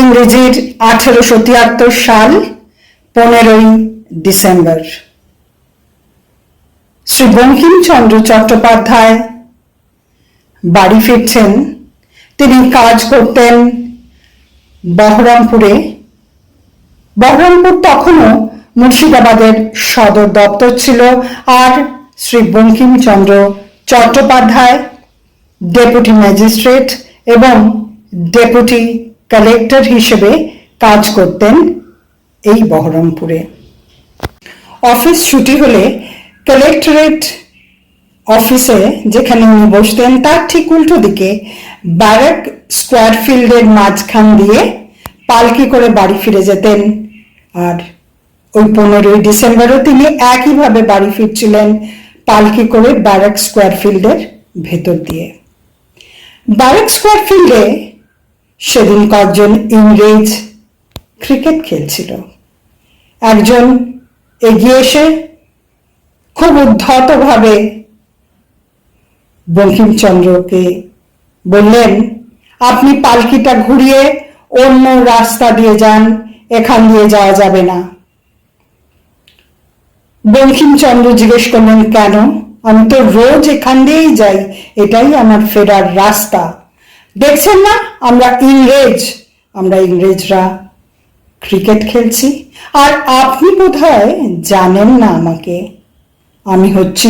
ইংরেজির আঠেরোশো তিয়াত্তর সাল পনেরোই ডিসেম্বর। শ্রী বঙ্কিমচন্দ্র চট্টোপাধ্যায় বাড়ি ফিরছেন। তিনি কাজ করতেন বহরমপুরে। বহরমপুর তখনও মুর্শিদাবাদের সদর দপ্তর ছিল আর শ্রী বঙ্কিমচন্দ্র চট্টোপাধ্যায়, ডেপুটি ম্যাজিস্ট্রেট এবং ডেপুটি কালেক্টর হিসেবে কাজ করতেন এই বহরমপুরে। অফিস ছুটি হলে কালেক্টরেট অফিসে যেখানে উনি বসতেন, তার ঠিক উল্টো দিকে ব্যারাক স্কোয়ার ফিল্ডের মাঝখান দিয়ে পালকি করে বাড়ি ফিরে যেতেন। আর ওই পনেরোই ডিসেম্বরও তিনি একইভাবে বাড়ি ফিরছিলেন পালকি করে ব্যারাক স্কোয়ার ফিল্ডের ভেতর দিয়ে। ব্যারাক স্কোয়ার ফিল্ডে সেদিন কয়েকজন ইংরেজ ক্রিকেট খেলছিল। একজন এগিয়ে এসে খুব উদ্ধতভাবে বঙ্কিমচন্দ্রকে বললেন, আপনি পালকিটা ঘুরিয়ে অন্য রাস্তা দিয়ে যান, এখান দিয়ে যাওয়া যাবে না। বঙ্কিমচন্দ্র জিজ্ঞেস করলেন, কেন? আমি তো রোজ এখান দিয়েই যাই, এটাই আমার ফেরার রাস্তা। দেখছেন না? আমরা ইংরেজ। আমরা ইংরেজরা ক্রিকেট খেলছি। আর আপনি বোধহয় জানেন না আমাকে। আমি হচ্ছি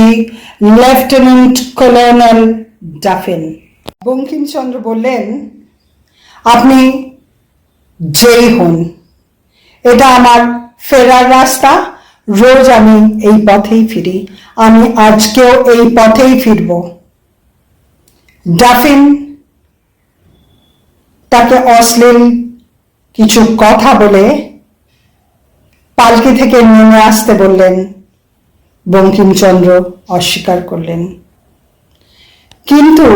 লেফটেন্যান্ট কলোনেল ডাফেন বঙ্কিমচন্দ্র বললেন, আপনি যেই হন। এটা আমার ফেরার রাস্তা। রোজ আমি এই পথেই ফিরি। আমি আজকেও এই পথেই ফিরব। ডাফিন তাকে অশ্লীল কিছু কথা বলে পালকি থেকে নেমে আসতে বললেন, বঙ্কিমচন্দ্র অস্বীকার করলেন। কিন্তু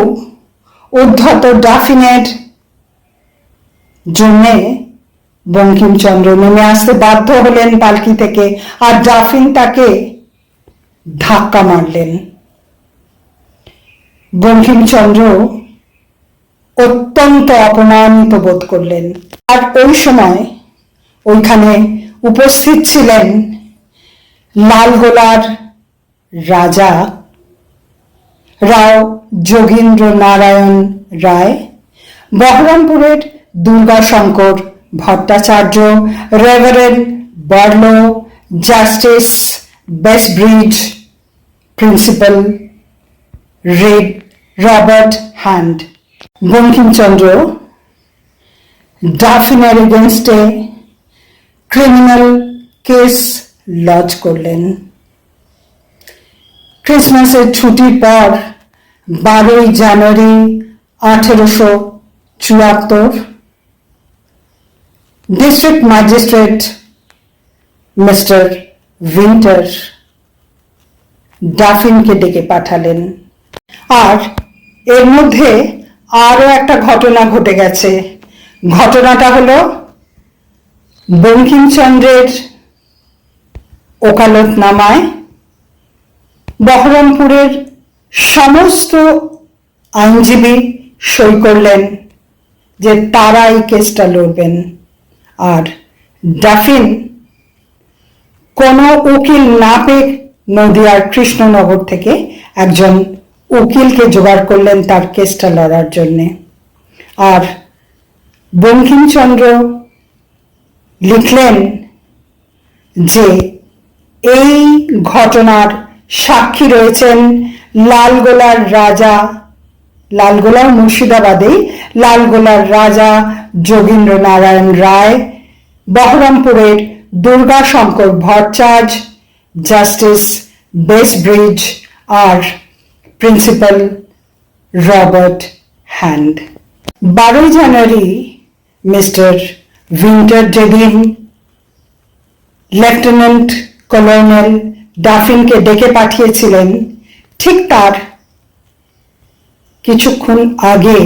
উদ্ধত ডাফিনের জন্যে বঙ্কিমচন্দ্র নেমে আসতে বাধ্য হলেন পালকি থেকে আর ডাফিন তাকে ধাক্কা মারলেন। বঙ্কিমচন্দ্র অত্যন্ত অপমানিত বোধ করলেন। আর ওই সময় ওইখানে উপস্থিত ছিলেন লালগোলার রাজা রাও যোগীন্দ্র নারায়ণ রায়, বহরমপুরের Durgashankar Bhattacharya reverend Barlow justice Bessbridge, principal Reid Robert Hand Bankimchandra ডাফিনের এগেনস্টে ক্রিমিনাল কেস লজ করলেন। ক্রিসমাসের ছুটির পর বারোই জানুয়ারি আঠেরোশো চুয়াত্তর ডিস্ট্রিক্ট ম্যাজিস্ট্রেট মিস্টার উইন্টার ডাফিনকে ডেকে পাঠালেন। আর এর মধ্যে আরও একটা ঘটনা ঘটে গেছে। ঘটনাটা হলো বঙ্কিমচন্দ্রের ওকালতনামায় বহরমপুরের সমস্ত আইনজীবী সই করলেন যে তারা এই কেসটা লড়বেন। আর ডাফিন, কোনো উকিল না পেয়ে নদিয়ার কৃষ্ণনগর থেকে একজন উকিলকে জোগাড় করলেন তার কেসটা লড়ার জন্যে। আর বঙ্কিমচন্দ্র লিখলেন যে, এই ঘটনার সাক্ষী রয়েছেন লালগোলার রাজা, লালগোলার মুর্শিদাবাদেই লালগোলার রাজা যোগীন্দ্র নারায়ণ রায়, বহরমপুরের দুর্গাশঙ্কর ভট্টাচার্য, জাস্টিস বেসব্রিজ আর প্রিন্সিপাল রবার্ট হ্যান্ড বারোই জানুয়ারি মিস্টার উইন্টার যেদিন লেফটেন্যান্ট কলোনেল ডাফিনকে ডেকে পাঠিয়েছিলেন ঠিক তার কিছুক্ষণ আগে।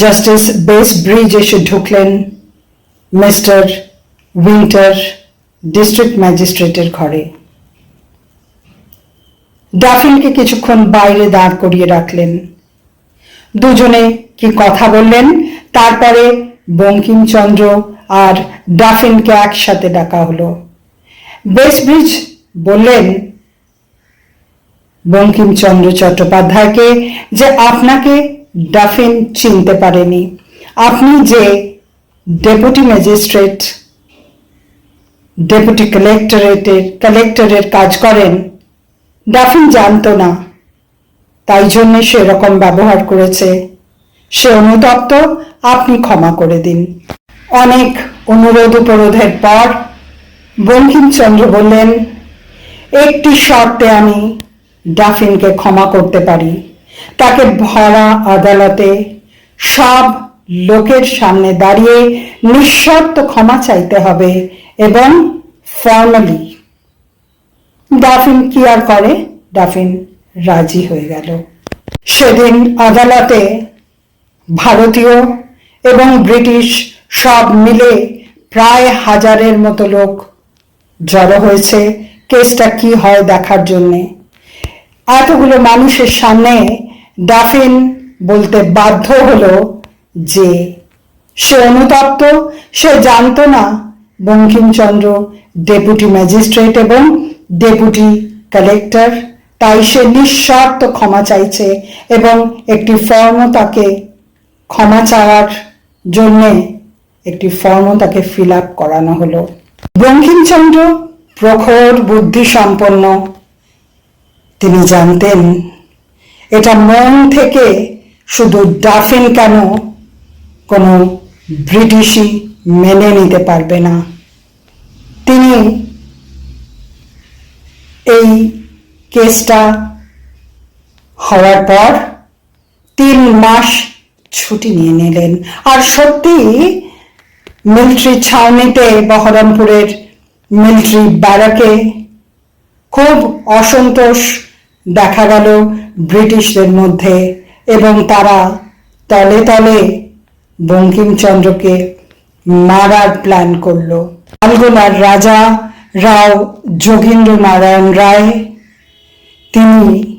জাস্টিস বেস ব্রিজ এসে ঢুকলেন মিস্টার উইন্টার ডিস্ট্রিক্ট ম্যাজিস্ট্রেটের ঘরে। ডাফিনকে কিছুক্ষণ বাইরে দাঁড় করিয়ে রাখলেন। দুজনে কি কথা বললেন? তারপরে বঙ্কিমচন্দ্র আর ডাফিনকে একসাথে ডাকা হলো। বেসব্রিজ বললেন, বঙ্কিমচন্দ্র চট্টোপাধ্যায়কে যে আপনাকে ডাফিন চিনতে পারেনি। আপনি যে ডেপুটি ম্যাজিস্ট্রেট, ডেপুটি কালেক্টরেটের, কালেক্টরের কাজ করেন ডাফিন জানতো না। তাই জন্য সে এরকম ব্যবহার করেছে। সে অনুতপ্ত, আপনি ক্ষমা করে দিন। অনেক অনুরোধ উপরোধের পর বঙ্কিমচন্দ্র বললেন, একটি শর্তে আমি ডাফিনকে ক্ষমা করতে পারি। তাকে ভরা আদালতে সব লোকের সামনে দাঁড়িয়ে নিঃশর্ত ক্ষমা চাইতে হবে এবং ফর্মালি ডাফিন কি আর করে? ডাফিন রাজি হয়ে গেল। সেদিন আদালতে ভারতীয় এবং ব্রিটিশ সব মিলে প্রায় হাজারের মতো লোক জড়ো হয়েছে কেসটা কি হয় দেখার জন্যে। এতগুলো মানুষের সামনে ডাফিন বলতে বাধ্য হলো যে সে অনুতপ্ত, সে জানতো না বঙ্কিমচন্দ্র ডেপুটি ম্যাজিস্ট্রেট এবং ডেপুটি কালেক্টর তাই সে নিঃস্বার্থ ক্ষমা চাইছে এবং একটি ফর্মও তাকে ক্ষমা চাওয়ার জন্যে একটি ফর্মও তাকে ফিল আপ করানো হলো। বঙ্কিমচন্দ্র প্রখর বুদ্ধি সম্পন্ন তিনি জানতেন, এটা মন থেকে শুধু ডাফিন কেন কোনো ব্রিটিশই মেনে নিতে পারবে না। তিনি এই কেসটা হওয়ার পর তিন মাস ছুটি নিয়ে নিলেন। আর সত্যি, মিলিটারি ছাউনিতে বহরমপুরের মিলিটারি ব্যারাকে খুব অসন্তোষ দেখা গেল ব্রিটিশদের মধ্যে এবং তারা তলে তলে বঙ্কিমচন্দ্রকে মারার প্ল্যান করল। আলগোলার রাজা রাও যোগীন্দ্র নারায়ণ রায় তিনি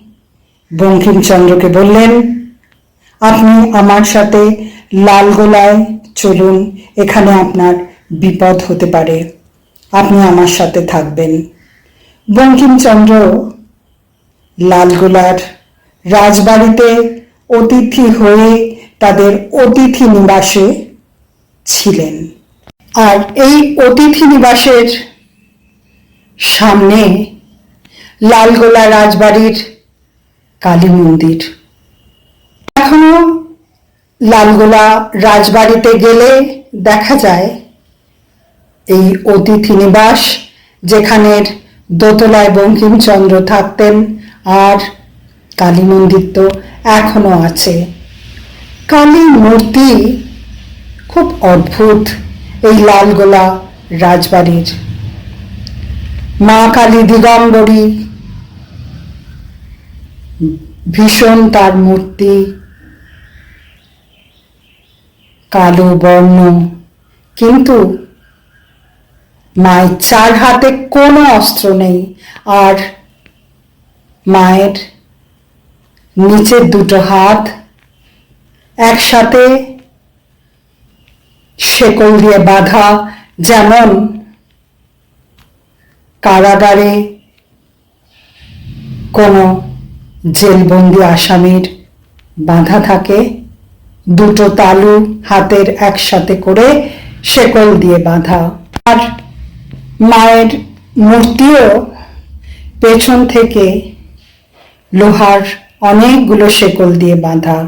বঙ্কিমচন্দ্রকে বললেন, আপনি আমার সাথে লালগোলায় চলুন, এখানে আপনার বিপদ হতে পারে। আপনি আমার সাথে থাকবেন। বঙ্কিমচন্দ্র লালগোলার রাজবাড়িতে অতিথি হয়ে তাদের অতিথি নিবাসে ছিলেন। আর এই অতিথি নিবাসের সামনে লালগোলা রাজবাড়ির কালী মন্দির। এখনও লালগোলা রাজবাড়িতে গেলে দেখা যায় এই অতিথি নিবাস যেখানের দোতলায় বঙ্কিমচন্দ্র থাকতেন আর কালী মন্দির তো এখনও আছে। কালী মূর্তি খুব অদ্ভুত এই লালগোলা রাজবাড়ির। মা কালী দিগম্বরী ভীষণ তার মূর্তি, কালো বর্ণ, কিন্তু মায়ের চার হাতে কোনো অস্ত্র নেই আর মায়ের নিচের দুটো হাত একসাথে শেকল দিয়ে বাঁধা যেমন কারাগারে কোনো জেলবন্দি আসামির বাঁধা থাকে। দুটো তালু হাতের একসাথে করে শেকল দিয়ে বাঁধা। আর মায়ের মূর্তিও পেছন থেকে লোহার অনেকগুলো শেকল দিয়ে বাঁধা।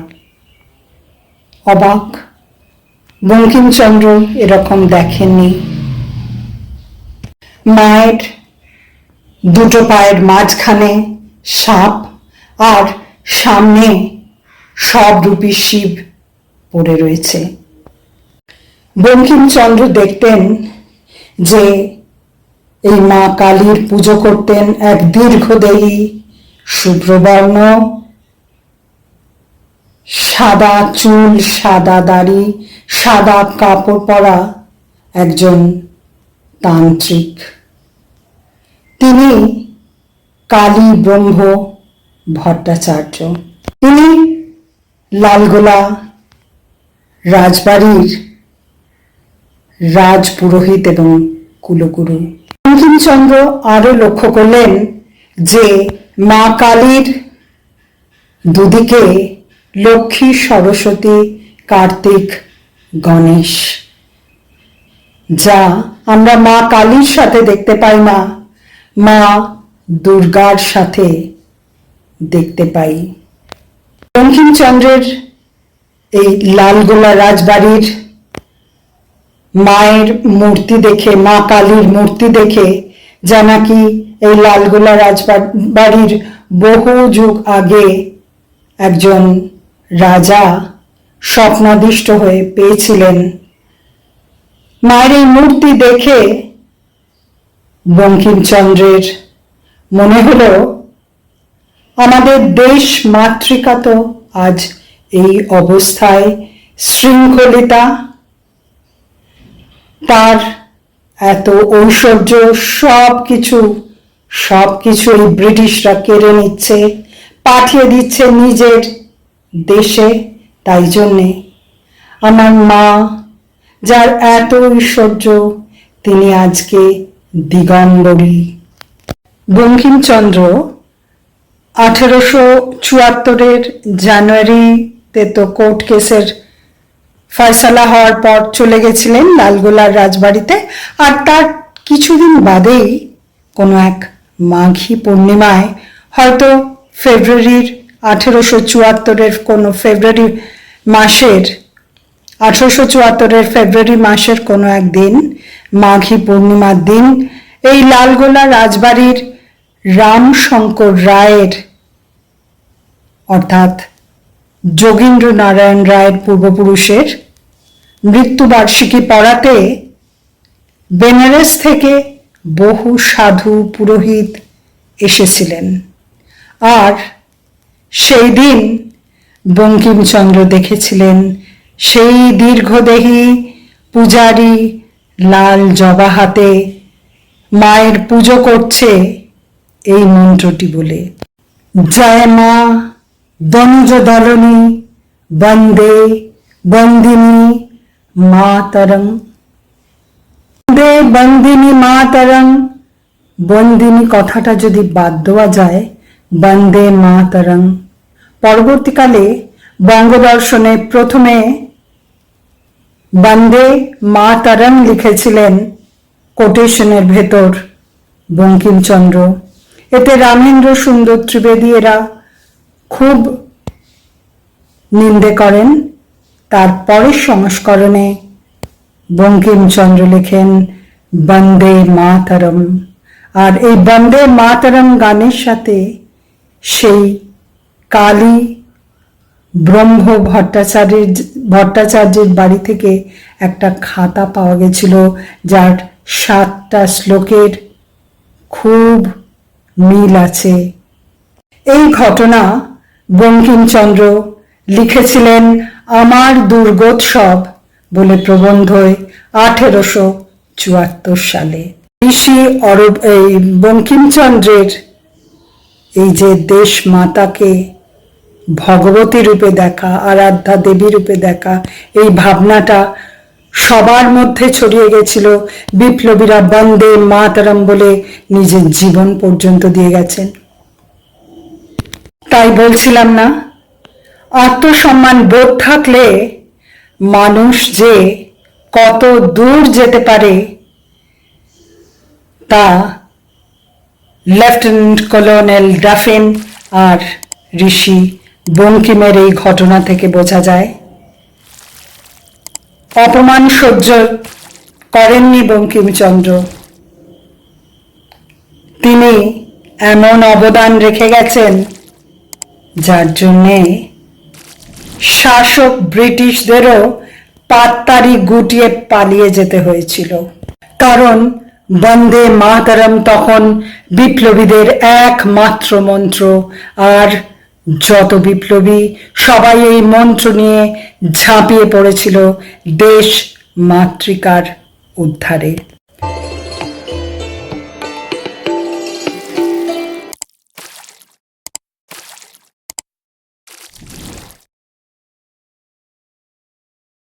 অবাক। বঙ্কিমচন্দ্র এরকম দেখেননি। মায়ের দুটো পায়ের মাঝখানে সাপ আর সামনে সব রূপী শিব পড়ে রয়েছে। বঙ্কিমচন্দ্র দেখতেন যে এই মা কালীর পুজো করতেন এক দীর্ঘদেহী শুভ্রবর্ণ সাদা চুল, সাদা দাড়ি, সাদা কাপড় পরা একজন তান্ত্রিক। তিনি কালী ব্রহ্ম ভট্টাচার্য। তিনি লালগোলা রাজবাড়ির রাজপুরোহিত এবং কুলগুরু। বঙ্কিমচন্দ্র আরও লক্ষ্য করলেন যে মা কালীর দুদিকে লক্ষ্মী, সরস্বতী, কার্তিক, গণেশ, যা আমরা মা কালীর সাথে দেখতে পাই না, মা দুর্গার সাথে দেখতে পাই। বঙ্কিমচন্দ্রের এই লালগোলা রাজবাড়ির মায়ের মূর্তি দেখে, মা কালীর মূর্তি দেখে যা নাকি এই লালগোলা রাজবাড়ির বহু যুগ আগে একজন রাজা স্বপ্নাদিষ্ট হয়ে পেয়েছিলেন। মায়ের এই মূর্তি দেখে বঙ্কিমচন্দ্রের মনে হলো আমাদের দেশ মাতৃকা তো আজ এই অবস্থায় শৃঙ্খলিতা। তার এত ঐশ্বর্য সব কিছু সব কিছু এই ব্রিটিশরা কেড়ে নিচ্ছে, পাঠিয়ে দিচ্ছে নিজের দেশে। তাই জন্যে আমার মা, যার এত ঐশ্বর্য, তিনি আজকে দিগম্বরী। বঙ্কিমচন্দ্র আঠেরোশো চুয়াত্তরের জানুয়ারিতে তো কোর্ট কেসের ফয়সালা হওয়ার পর চলে গেছিলেন লালগোলার রাজবাড়িতে। আর তার কিছুদিন বাদেই কোনো এক মাঘী পূর্ণিমায়, হয়তো ফেব্রুয়ারির আঠেরোশো চুয়াত্তরের কোনো ফেব্রুয়ারি মাসের, আঠেরোশো চুয়াত্তরের ফেব্রুয়ারি মাসের কোনো একদিন মাঘী পূর্ণিমার দিন, এই লালগোলা রাজবাড়ির রামশঙ্কর রায়ের, অর্থাৎ যোগীন্দ্র নারায়ণ রায়ের পূর্বপুরুষের মৃত্যুবার্ষিকী পড়াতে বেনারস থেকে বহু সাধু পুরোহিত এসেছিলেন। আর সেই দিন বঙ্কিমচন্দ্র দেখেছিলেন সেই দীর্ঘদেহী পূজারী লাল জবা হাতে মায়ের পুজো করছে এই মন্ত্রটি বলে, জয় মা দঞ্জ দলনী বন্দে বন্দিনী মাতরং বন্দে বন্দিনী মাতরং বন্দিনী কথাটা যদি বাদ দেওয়া যায়, বন্দে মাতরং পরবর্তীকালে বঙ্গদর্শনে প্রথমে বন্দে মাতরং লিখেছিলেন কোটেশনের ভেতর বঙ্কিমচন্দ্র। এতে রামেন্দ্র সুন্দর ত্রিবেদী এরা খুব নিন্দে করেন। তার পরের সংস্করণে বঙ্কিমচন্দ্র লেখেন, বন্দে মাতরম। আর এই বন্দে মাতরম গানের সাথে সেই কালী ব্রহ্ম ভট্টাচার্যের ভট্টাচার্যের বাড়ি থেকে একটা খাতা পাওয়া গেছিল, যার সাতটা শ্লোকের খুব মিল আছে। এই ঘটনা বঙ্কিমচন্দ্র লিখেছিলেন আমার দুর্গোৎসব বলে প্রবন্ধই আঠেরোশো চুয়াত্তর সালে। ঋষি অরব এই বঙ্কিমচন্দ্রের এই যে দেশ মাতাকে ভগবতী রূপে দেখা, আরাধ্যা দেবী রূপে দেখা, এই ভাবনাটা সবার মধ্যে ছড়িয়ে গেছিল বিপ্লবীরা বন্দে মাতারাম বলে নিজের জীবন পর্যন্ত দিয়ে গেছেন। তাই বলছিলাম না, আত্মসম্মান বোধ থাকলে মানুষ যে কত দূর যেতে পারে তা লেফটেন্যান্ট কলোনেল ডাফিন আর ঋষি বঙ্কিমের এই ঘটনা থেকে বোঝা যায়। অপমান সহ্য করেননি বঙ্কিমচন্দ্র। তিনি এমন অবদান রেখে গেছেন যার জন্যে শাসক ব্রিটিশদেরও পাত্তারি গুটিয়ে পালিয়ে যেতে হয়েছিল। কারণ বন্দে মাতারম তখন বিপ্লবীদের একমাত্র মন্ত্র, আর যত বিপ্লবী সবাই এই মন্ত্র নিয়ে ঝাঁপিয়ে পড়েছিল দেশ মাতৃকার উদ্ধারে।